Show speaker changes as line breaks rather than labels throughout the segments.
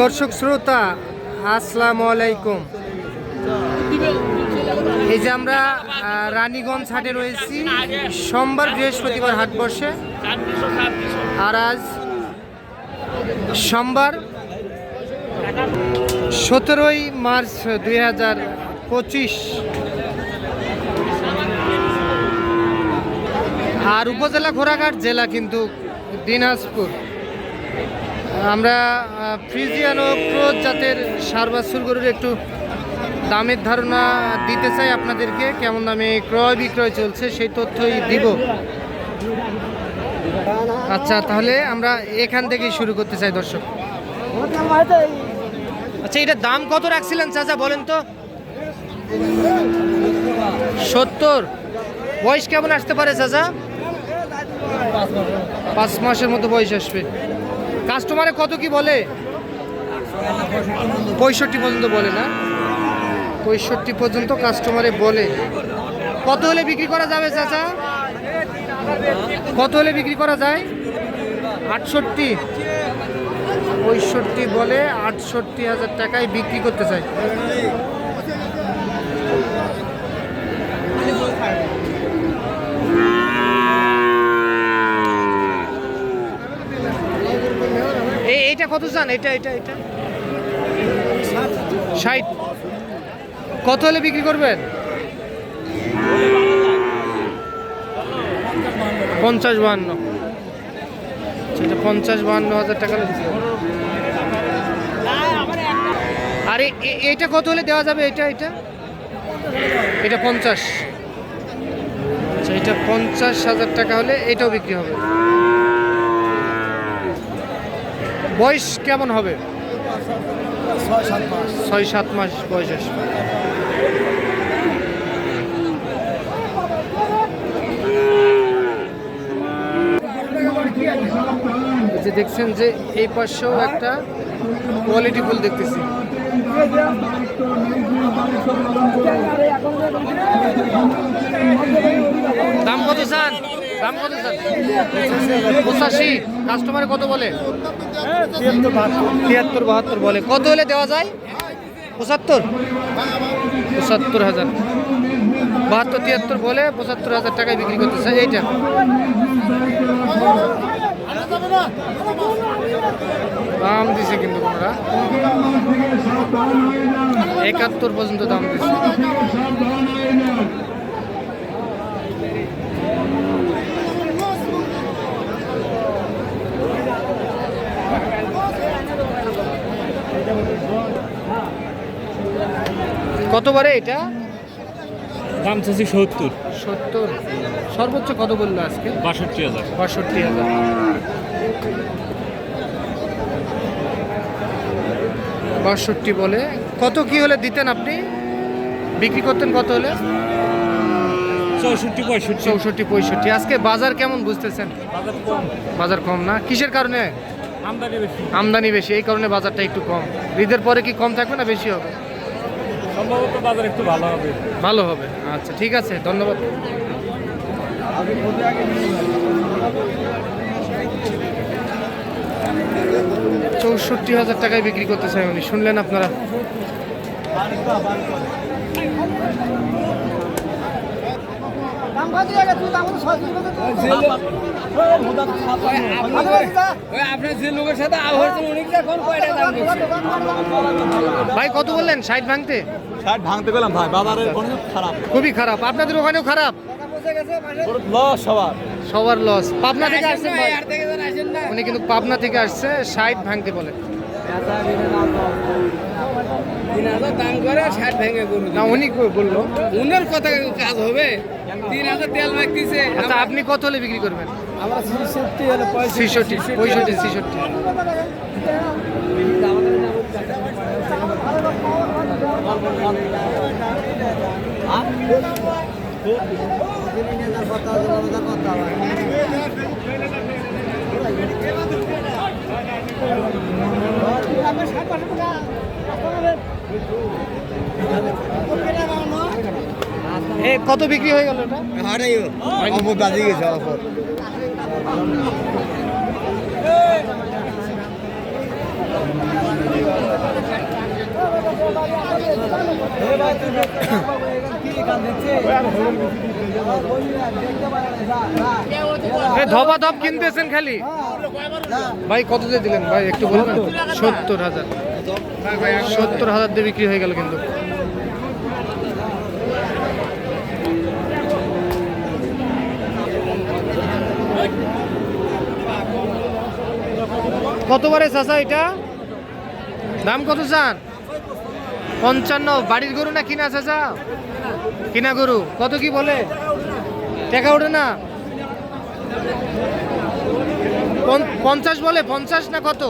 দর্শক শ্রোতা, আসসালামু আলাইকুম। এই যে আমরা রানীগঞ্জ হাটে রয়েছি। সোমবার বৃহস্পতিবার হাট বসে। আর আজ সোমবার সতেরোই মার্চ দুই হাজার পঁচিশ। আর উপজেলা ঘোরাঘাট জেলা কিন্তু দিনাজপুর। আমরা ফ্রিজিয়ান ও ক্রোজ জাতের সার বাছুর গরুর একটু দামের ধারণা দিতে চাই আপনাদেরকে। কেমন দামে ক্রয় বিক্রয় চলছে সেই তথ্যই দিব। আচ্ছা তাহলে আমরা এখান থেকেই শুরু করতে চাই দর্শক। আচ্ছা এটার দাম কত রাখছিলেন চাচা বলেন তো? সত্তর। বয়স কেমন আসতে পারে চাচা? পাঁচ মাসের মতো বয়স আসবে। কাস্টমারে কত কি বলে? পঁয়ষট্টি পর্যন্ত বলে না? পঁয়ষট্টি পর্যন্ত কাস্টমারে বলে। কত হলে বিক্রি করা যাবে চাচা? কত হলে বিক্রি করা যায়? আটষট্টি। পঁয়ষট্টি বলে আটষট্টি হাজার টাকায় বিক্রি করতে চাই এই এইটা কত চান? এটা এটা এটা। ষাট। কত হলে বিক্রি করবেন? পঞ্চাশ বাহান্ন। এটা পঞ্চাশ বাহান্ন হাজার টাকা আরে আর, এ- এ- এইটা কত হলে দেওয়া যাবে? এটা এটা? এটা পঞ্চাশ। আচ্ছা এটা পঞ্চাশ হাজার টাকা হলে এটাও বিক্রি হবে। বয়স কেমন হবে? ছয় সাত মাস বয়স আসবে। যে দেখছেন যে এই পাশেও একটা কোয়ালিটি ফুল দেখতেছি। দাম কত চান? দাম কত চান? পঁচাশি। কাস্টমারে কত বলে? তিয়াত্তর বাহাত্তর। বলে। কত হলে দেওয়া যায়? পঁচাত্তর? পঁচাত্তর হাজার। বাহাত্তর তিয়াত্তর বলে পঁচাত্তর হাজার টাকায় বিক্রি করতে চাই এইটা। দাম দিছে কিন্তু কোনরা একাত্তর পর্যন্ত দাম দিছে। কতবারে এটা?
দাম চাচ্ছি সত্তর।
সত্তর। সর্বোচ্চ কত বলল আজকে?
বাষট্টি হাজার।
বাষট্টি হাজার। বাষট্টি বলে। কত কি হলে দিতেন আপনি? বিক্রি করতেন কত হলে?
চৌষট্টি পঁয়ষট্টি।
চৌষট্টি পঁয়ষট্টি। আজকে বাজার কেমন বুঝতেছেন?
বাজার কম।
বাজার কম না? কিসের কারণে?
আমদানি বেশি।
আমদানি বেশি এই কারণে বাজারটা একটু কম। ঈদের পরে কি কম থাকবে না বেশি হবে?
সম্ভবত বাজার একটু ভালো হবে।
ভালো হবে। আচ্ছা ঠিক আছে, ধন্যবাদ। চৌষট্টি হাজার টাকায় বিক্রি করতে চাই উনি। শুনলেন আপনারা
আপনার যে লোকের সাথে আবহাওয়া অনেক এখন কয়টা দাম করছে
ভাই কত বললেন? ষাট ভাঙতে?
ষাট ভাঙতে গেলাম ভাই। বাজারের অনেক খারাপ।
খুবই খারাপ। আপনাদের ওখানেও খারাপ?
লস সবার
সবার লস পাবনা থেকে আসছেন
না
উনি কিন্তু পাবনা থেকে আসছে ষাট ভাঙতে বলে। না উনি বলল।
উনার কথা কাজ হবে? তিন হাজার তেল
আচ্ছা আপনি কত হলে বিক্রি করবেন?
আমরা ছেষট্টি হলে
ছিষট্টি পঁয়ষট্টি ছিষট্টি। এ কত বিক্রি হয়ে গেল এটা?
অমর বাজি গেছে অফর
এ ধবা ধপ কিনতেছেন খালি? ভাই কত দিয়ে দিলেন? ভাই একটু বলবেন? সত্তর হাজার। সত্তর হাজার দিয়ে বিক্রি হয়ে গেল কিন্তু। কত বারে চাচা এটা? দাম কত চান পঞ্চান্ন। বাড়ির গরু না কিনা চাচা? কিনা গরু? কত কি বলে? টাকা ওঠে না? পঞ্চাশ বলে, পঞ্চাশ না কত?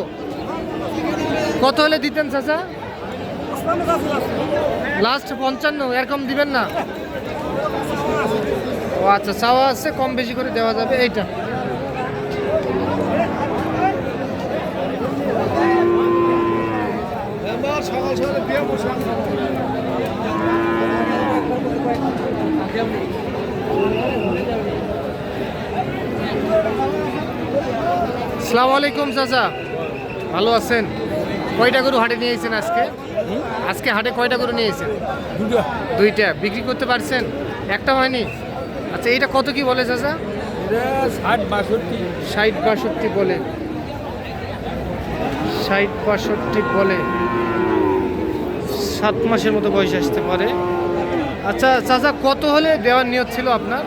কত হলে দিতেন চাচা? লাস্ট পঞ্চান্ন, এরকম দিবেন না? ও আচ্ছা চাওয়া আছে, কম বেশি করে দেওয়া যাবে, এইটা। সালাম আলাইকুম চাচা। ভালো আছেন? কয়টা গরু হাটে নিয়ে এসেছেন আজকে? আজকে হাটে কয়টা গরু নিয়ে এসেছেন
দুটো
দুইটা। বিক্রি করতে পারছেন? একটা হয়নি? আচ্ছা এইটা কত কি বলে চাচা?
ষাট বাষট্টি।
ষাট বাষট্টি বলে। ষাট বাষট্টি বলে। সাত মাসের মতো বয়স আসতে পারে। আচ্ছা চাচা কত হলে দেওয়ার নিয়ত ছিল আপনার?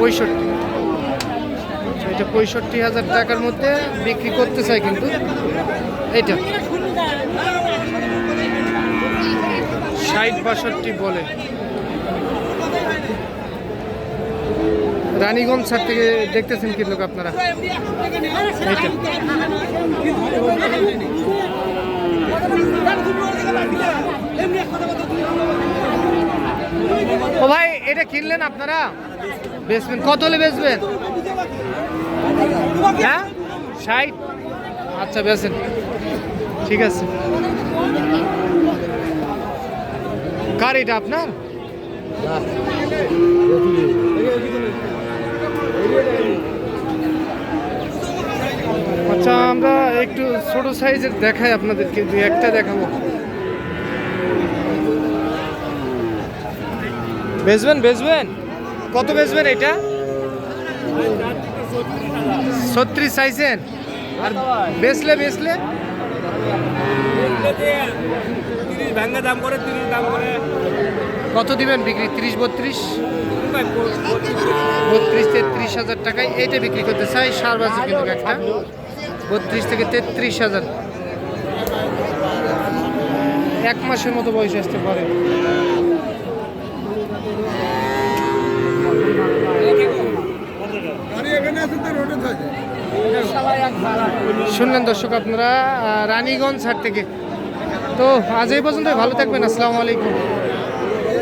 পঁয়ষট্টি।
আচ্ছা, এটা পঁয়ষট্টি হাজার টাকার মধ্যে বিক্রি করতে চাই কিন্তু। এটা ষাট বাষট্টি বলে। রানীগঞ্জ ছাড় থেকে দেখতেছেন কি লোক আপনারা? এইটা। ভাই এটা কিনলেন আপনারা? বেচবেন। কত হলে বেচবেন? হ্যাঁ? ষাট? আচ্ছা বেচেন। ঠিক আছে। কার এটা আপনার? আচ্ছা আমরা একটু ছোট সাইজের দেখাই আপনাদেরকে, দুই একটা দেখাবো। বেচবেন বেচবেন? কত বেচবেন এটা? ছত্রিশ চাইছেন? আর বেচলে বেচলে?
দাম দাম
কত দিবেন বিক্রি? তিরিশ, বত্রিশ? বত্রিশ, তেত্রিশ হাজার টাকায় এইটা বিক্রি করতে চাই। সার বাজার কিন্তু একটা বত্রিশ থেকে তেত্রিশ হাজার। এক মাসের মতো বয়স আসতে পারে। শুনলেন দর্শক আপনারা রানীগঞ্জ হাট থেকে। তো আজ এই পর্যন্ত ভালো থাকবেন আসসালামু আলাইকুম।